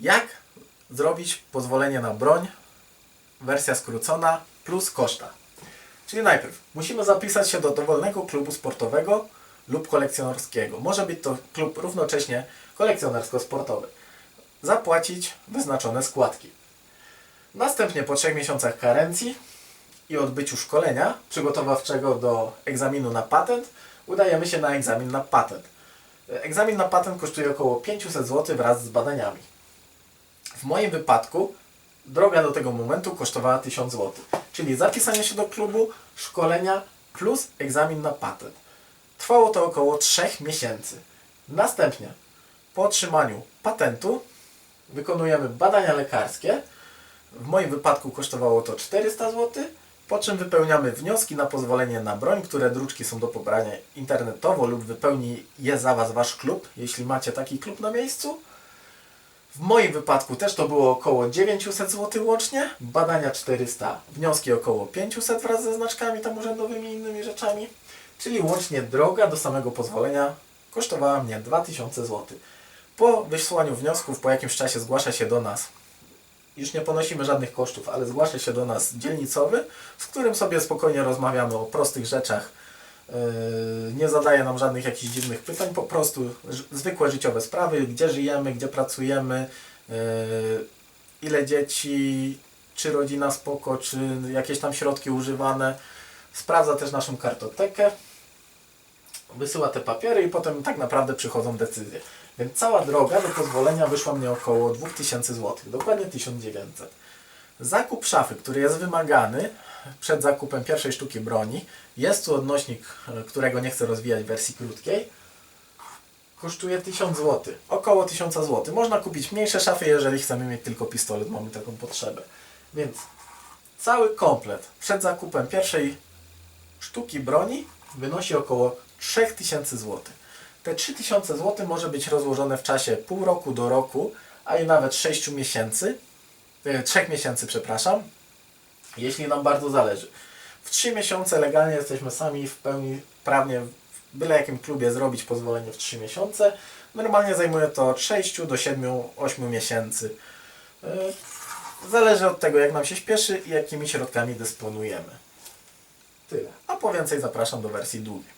Jak zrobić pozwolenie na broń, wersja skrócona plus koszta. Czyli najpierw musimy zapisać się do dowolnego klubu sportowego lub kolekcjonerskiego. Może być to klub równocześnie kolekcjonersko-sportowy. Zapłacić wyznaczone składki. Następnie po 3 miesiącach karencji i odbyciu szkolenia przygotowawczego do egzaminu na patent udajemy się na egzamin na patent. Egzamin na patent kosztuje około 500 zł wraz z badaniami. W moim wypadku droga do tego momentu kosztowała 1000 zł, czyli zapisanie się do klubu, szkolenia plus egzamin na patent. Trwało to około 3 miesięcy. Następnie po otrzymaniu patentu wykonujemy badania lekarskie. W moim wypadku kosztowało to 400 zł, po czym wypełniamy wnioski na pozwolenie na broń, które druczki są do pobrania internetowo lub wypełni je za Was Wasz klub, jeśli macie taki klub na miejscu. W moim wypadku też to było około 900 zł łącznie, badania 400, wnioski około 500 wraz ze znaczkami tam urzędowymi i innymi rzeczami, czyli łącznie droga do samego pozwolenia kosztowała mnie 2000 zł. Po wysłaniu wniosków po jakimś czasie zgłasza się do nas już nie ponosimy żadnych kosztów, ale zgłasza się do nas dzielnicowy, z którym sobie spokojnie rozmawiamy o prostych rzeczach. Yy, Nie zadaje nam żadnych jakichś dziwnych pytań, po prostu zwykłe życiowe sprawy, gdzie żyjemy, gdzie pracujemy, yy, ile dzieci, czy rodzina spoko, czy jakieś tam środki używane. Sprawdza też naszą kartotekę, wysyła te papiery i potem tak naprawdę przychodzą decyzje. Więc cała droga do pozwolenia wyszła mnie około 2000 zł, dokładnie 1900. Zakup szafy, który jest wymagany przed zakupem pierwszej sztuki broni, jest tu odnośnik, e, którego nie chcę rozwijać w wersji krótkiej, kosztuje 1000 zł, około 1000 zł. Można kupić mniejsze szafy, jeżeli chcemy mieć tylko pistolet, mamy taką potrzebę. Więc cały komplet przed zakupem pierwszej sztuki broni wynosi około 3000 zł. Te 3000 zł może być rozłożone w czasie pół roku do roku, a i nawet 6 miesięcy, 3 miesięcy, przepraszam, jeśli nam bardzo zależy. W 3 miesiące legalnie jesteśmy sami w pełni prawnie w byle jakim klubie zrobić pozwolenie w 3 miesiące. Normalnie zajmuje to od 6 do 7-8 miesięcy. Yy, Zależy od tego, jak nam się śpieszy i jakimi środkami dysponujemy. Tyle. A po więcej zapraszam do wersji długiej.